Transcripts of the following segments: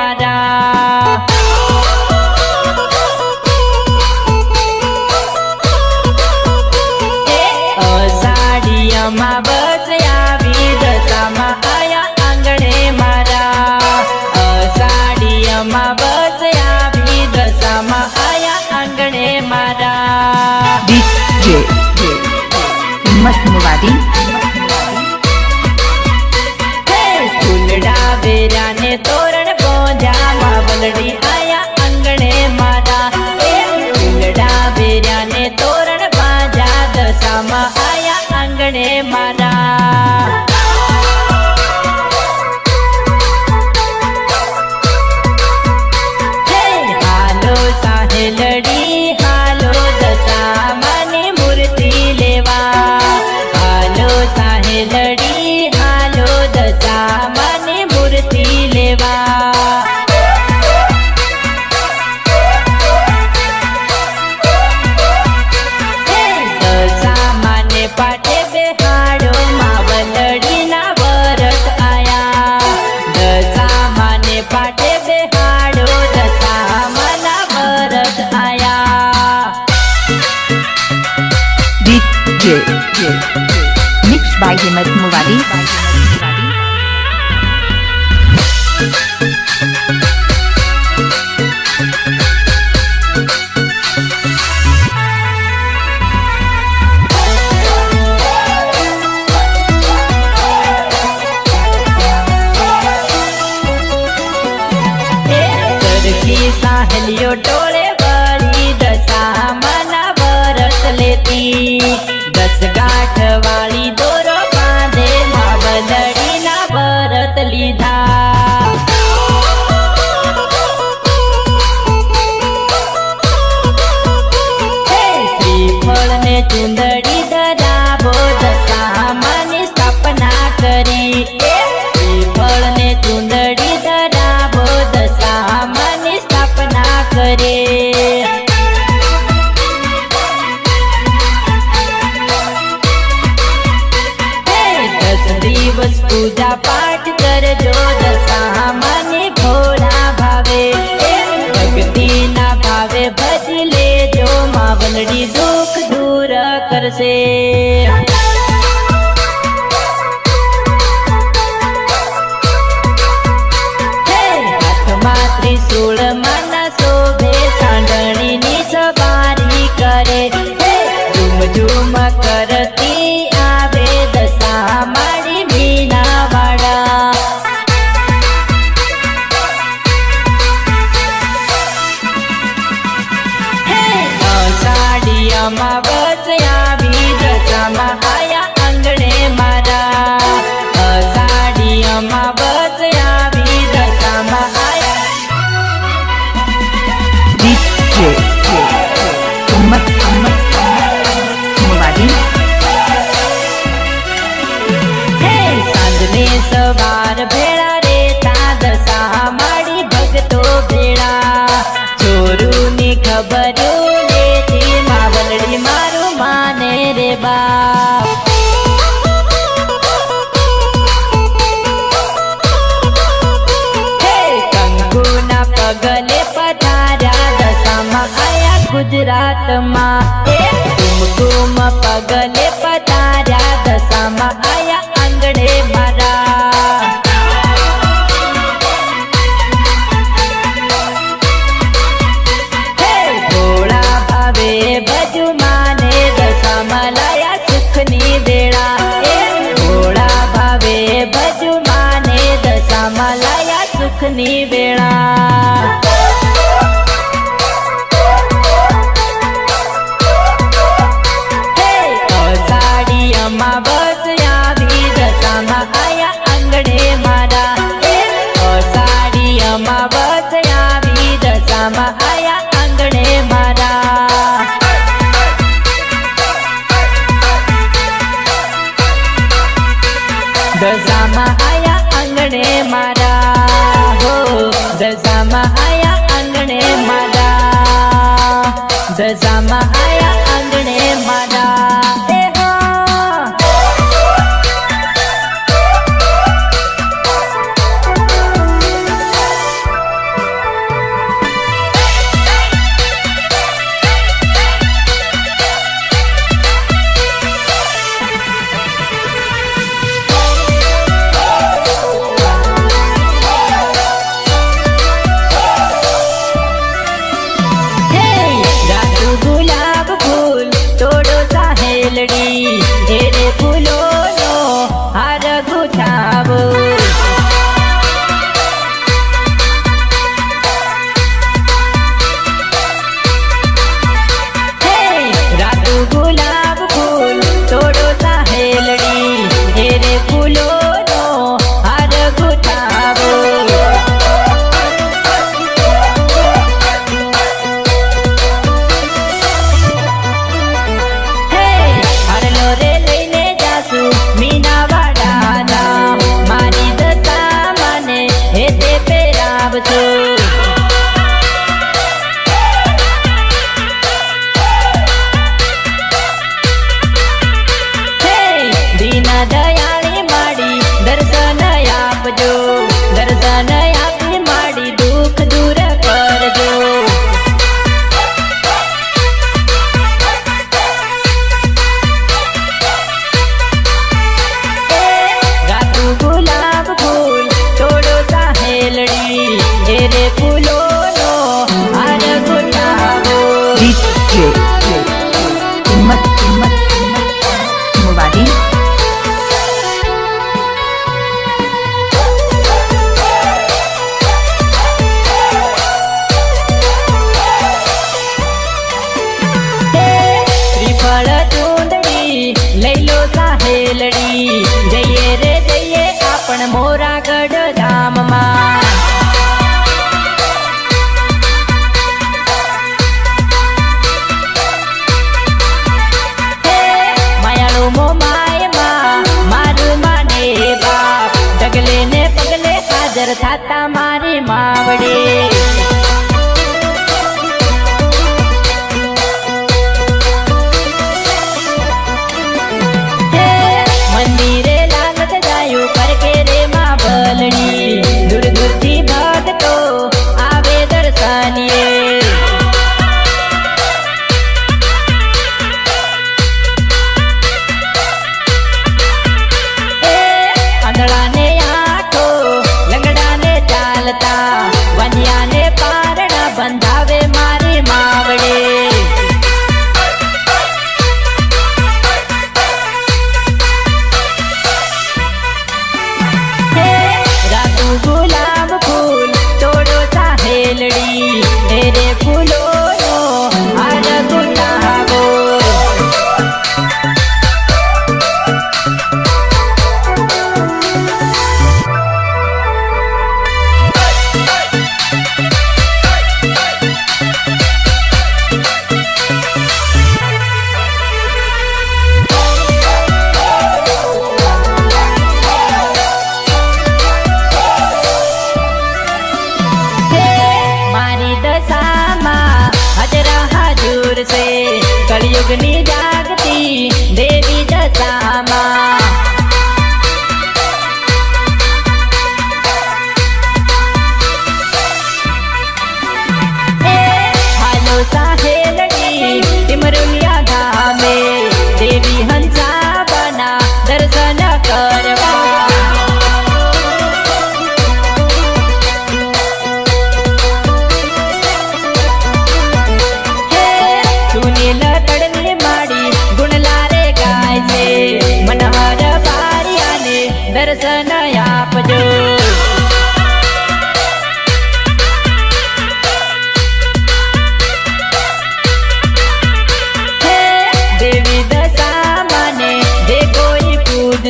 हमारा સાડીયામાં બસ આવી દશામાં આયા આંગણે મારા સાડીયામાં બસ આવી દશામાં આયા આંગણે મારા ડીજે મસ્ત મુવાદી DJ. Mixed by Himat Muwadi. દશામાં આયા આંગણે મારા આપણ મોરાગઢ ધામમાં.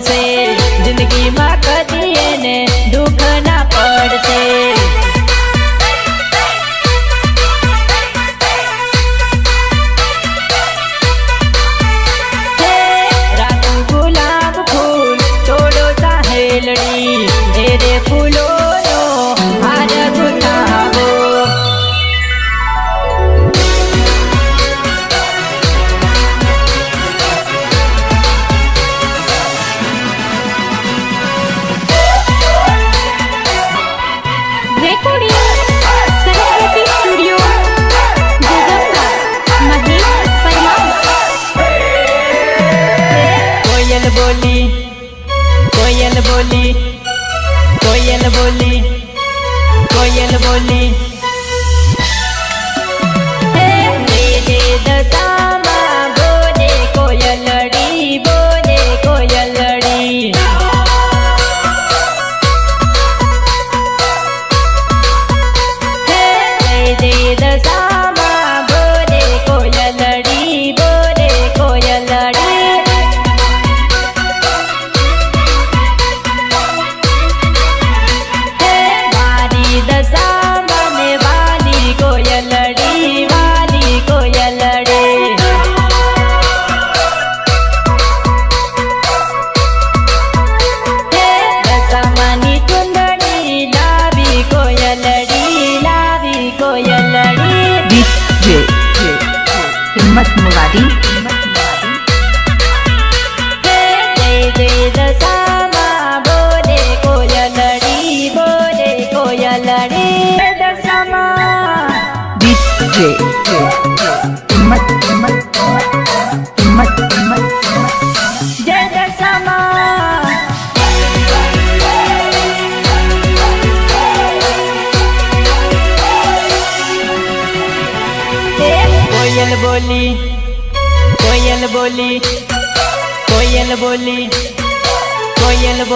to say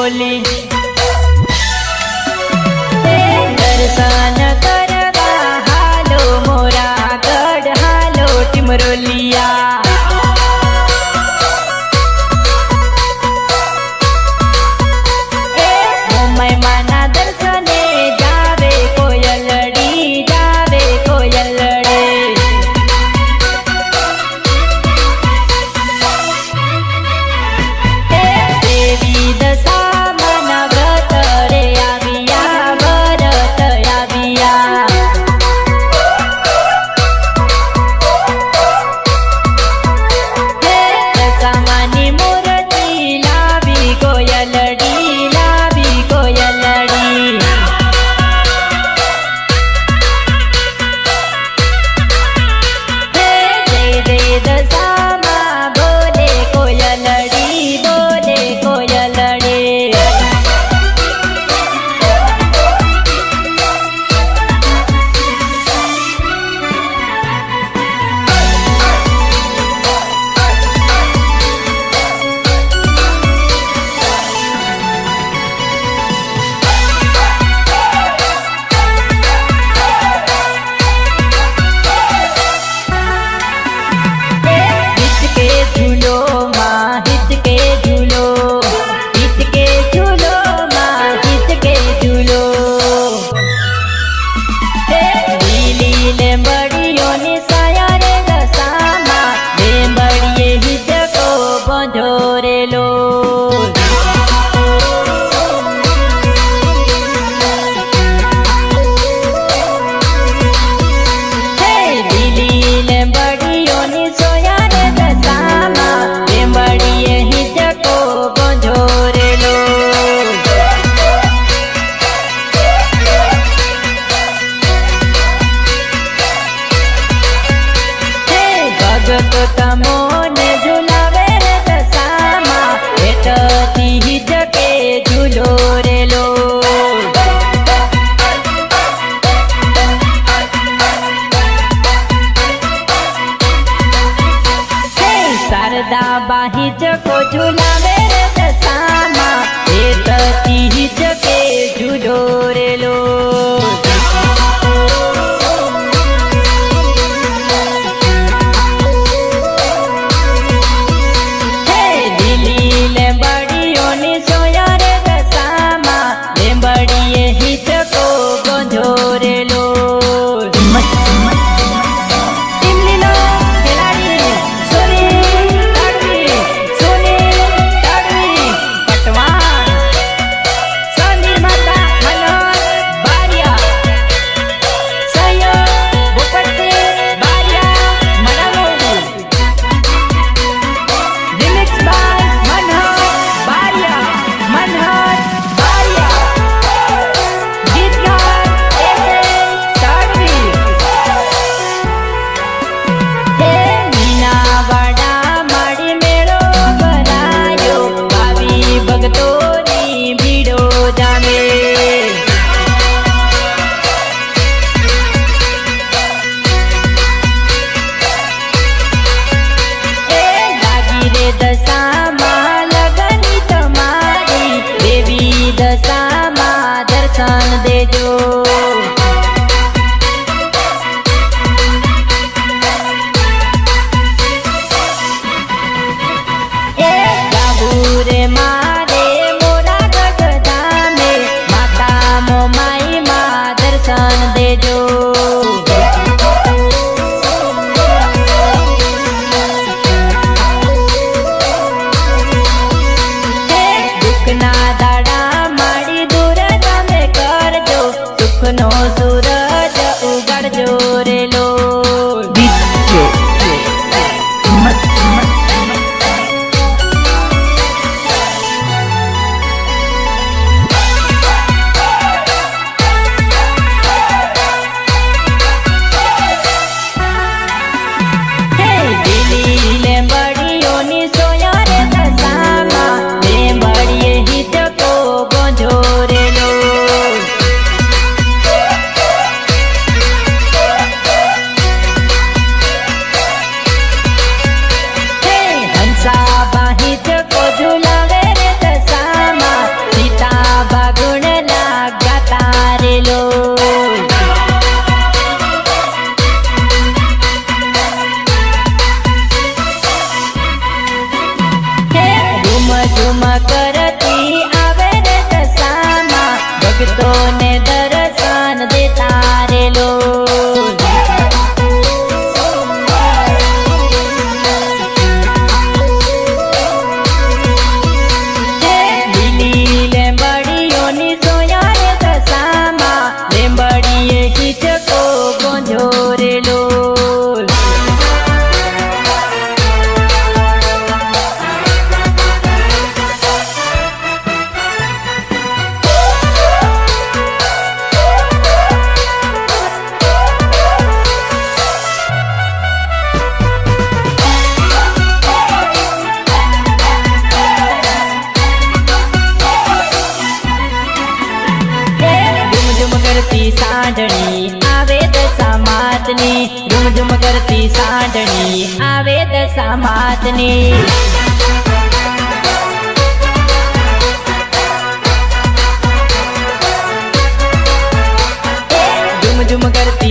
बोले દાદા બાહી જકો ઝુલાવે રે દશામાં. એ તતી જકે ઝુડો રેલો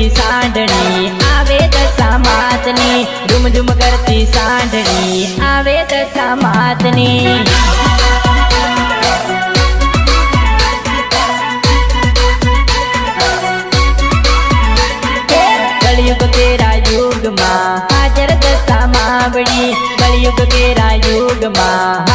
કરતી સાંઢણી, આવે દશા માતની. ઝુમ ઝુમ કરતી સાંઢણી, આવે દશા માતની. કળિયુગ કેરા યુગમાં, હાજર દશા માવડી. કળિયુગ કેરા યુગમાં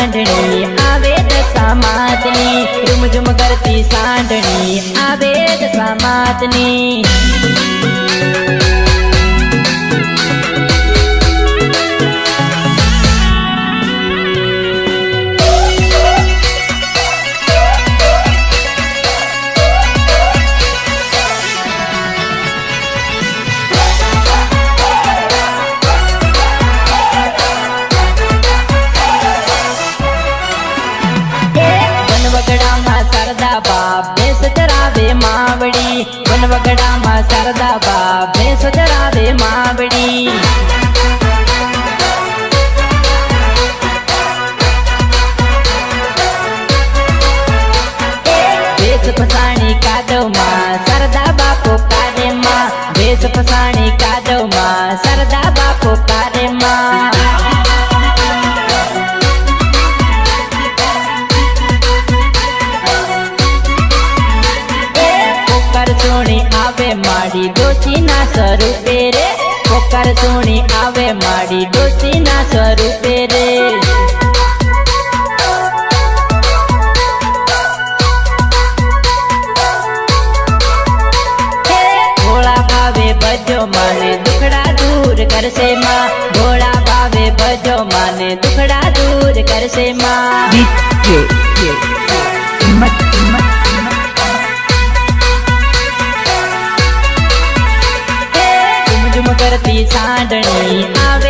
સાંડણી આવે દશા માતની ઝુમ ઝુમ કરતી સાંડણી આવે દશા માતની વનવગડામાં બાબે સજરા દે માવડી ભેંસ ફસાણી કાદવમાં સરદા બાપો કાદેમાં ભેસ ફસાણી કાદવમાં પોકર સુણી આવે માડી ડોસી ના સ્વરૂપે રે. ભોળા ભાવે ભજો માને દુખડા દૂર કરશે માં. ભોળા ભાવે ભજો માને દુખડા દૂર કરશે માં. સાંડણી આવે